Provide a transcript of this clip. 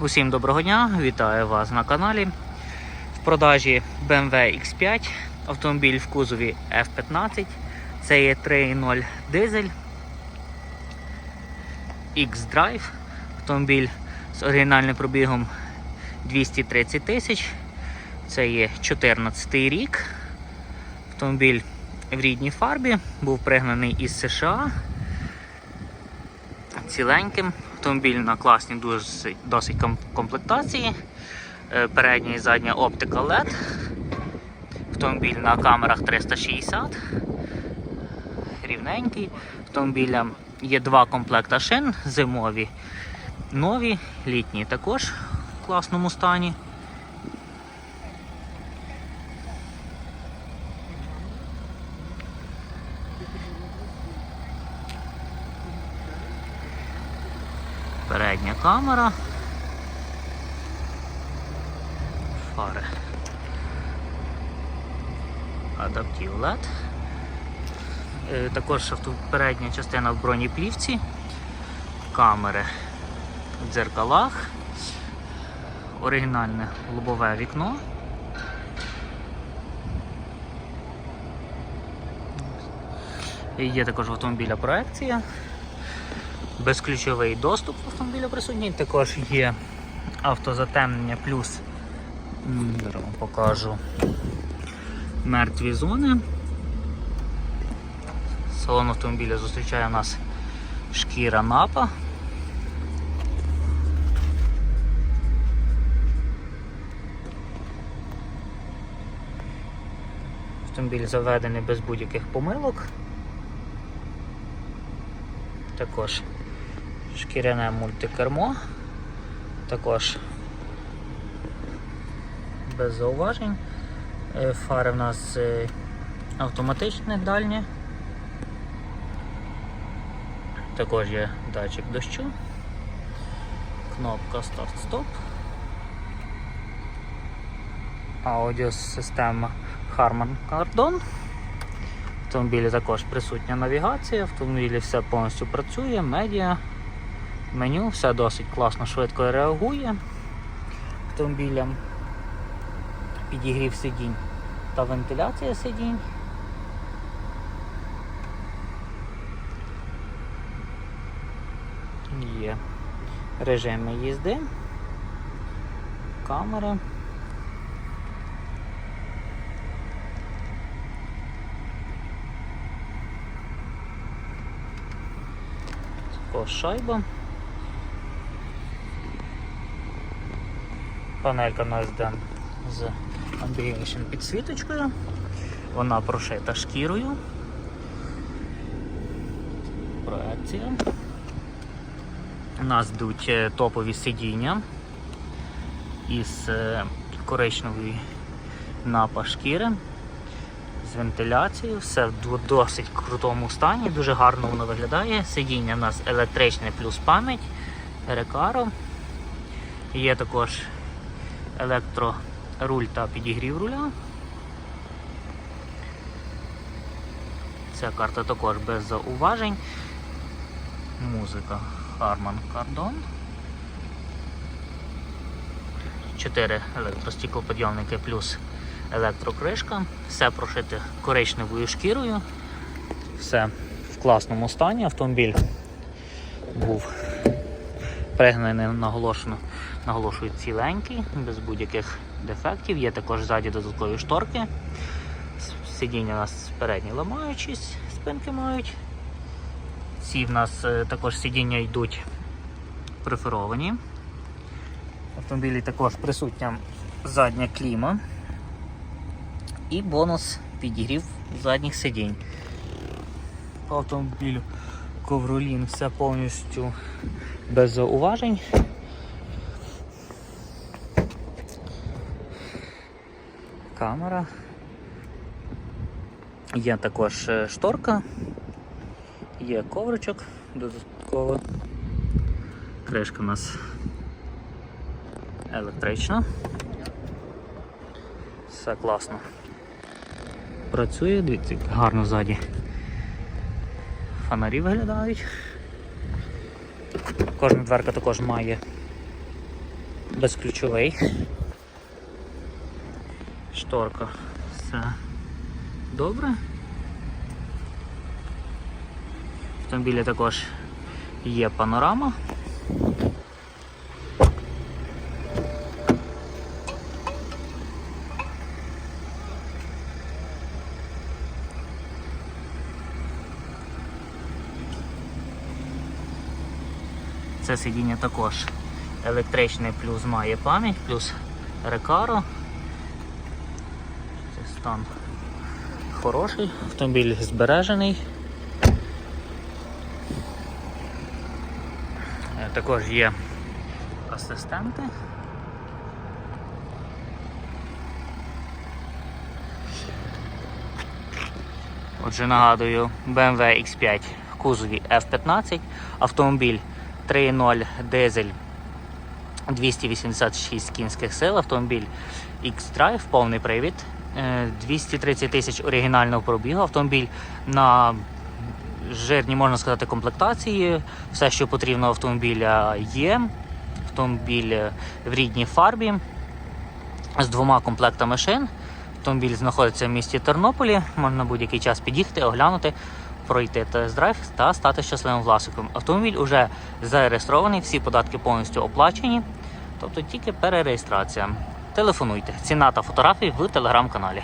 Усім доброго дня, вітаю вас на каналі. В продажі BMW X5, автомобіль в кузові F15. Це є 3.0 дизель X-Drive. Автомобіль з оригінальним пробігом 230 тисяч. Це є 14 рік. Автомобіль в рідній фарбі, був пригнаний із США. Ціленьким. Автомобіль на класній досить, досить комплектації. Е, Передня і задня оптика LED. Автомобіль на камерах 360. Рівненький. Автомобіля є два комплекта шин, зимові, нові, літні також в класному стані. Передня камера. Фари. Адаптив LED. Е, Також передня частина в бронеплівці. Камери в дзеркалах. Оригінальне лобове вікно. Є також в автомобіля проекція. Безключовий доступ в автомобіля присутній. Також є автозатемнення плюс. Зараз покажу мертві зони. Салон автомобіля зустрічає нас шкіра напа. Автомобіль заведений без будь-яких помилок. Також шкіряне мультикермо. Також без зауважень. Е, Фари в нас е, автоматичні дальні. Також є датчик дощу, кнопка старт-стоп, аудіосистема Harman Kardon. В автомобілі також присутня навігація, в автомобілі все повністю працює, медіа, меню, все досить класно, швидко реагує автомобілям. Підігрів сидінь та вентиляція сидінь. Є режими їзди, камери. Також шайба. Панелька у нас йде з ambient підсвіточкою. Вона прошита шкірою. Проекція. У нас йдуть е, топові сидіння із е, коричневої напа шкіри, з вентиляцією, все в досить крутому стані, дуже гарно воно виглядає. Сидіння у нас електричне плюс пам'ять, рекаро. Є також електроруль та підігрів руля. Ця карта також без зауважень. Музика Harman Kardon. Чотири електростіклоподйомники плюс електрокришка. Все прошите коричневою шкірою. Все в класному стані. Автомобіль був пригнаний наголошено, наголошую ціленький, без будь-яких дефектів. Є також ззаді додаткові шторки. Сидіння у нас передні ламаючись, спинки мають. Ці в нас е, також сидіння йдуть преферовані. Автомобілі також присутня задня кліма і бонус підігрів задніх сидінь. По автомобілю ковролін все повністю без зауважень. Камера. Є також е, шторка, є ковричок додатково. Кришка у нас електрична. Все класно. Працює, дивіться, гарно ззаді. Фонарі виглядають. Кожна дверка також має безключовий. Шторка. Все добре. Автомобілі також є панорама. Це сидіння також електричне, плюс має пам'ять, плюс рекаро. Це стан хороший, автомобіль збережений. Е, Також є асистенти. Отже, нагадую, BMW X5 в кузові F15, автомобіль 3.0 дизель 286 кінських сил, автомобіль X-Drive, повний привід, е, 230 тисяч оригінального пробігу, автомобіль на жирні, можна сказати, комплектації. Все, що потрібно автомобіля є. Автомобіль е, в рідній фарбі з двома комплектами шин. Автомобіль знаходиться в місті Тернополі. Можна будь-який час під'їхати, оглянути, пройти тест-драйв та стати щасливим власником. Автомобіль уже зареєстрований, всі податки повністю оплачені, тобто тільки перереєстрація. Телефонуйте. Ціна та фотографії в телеграм-каналі.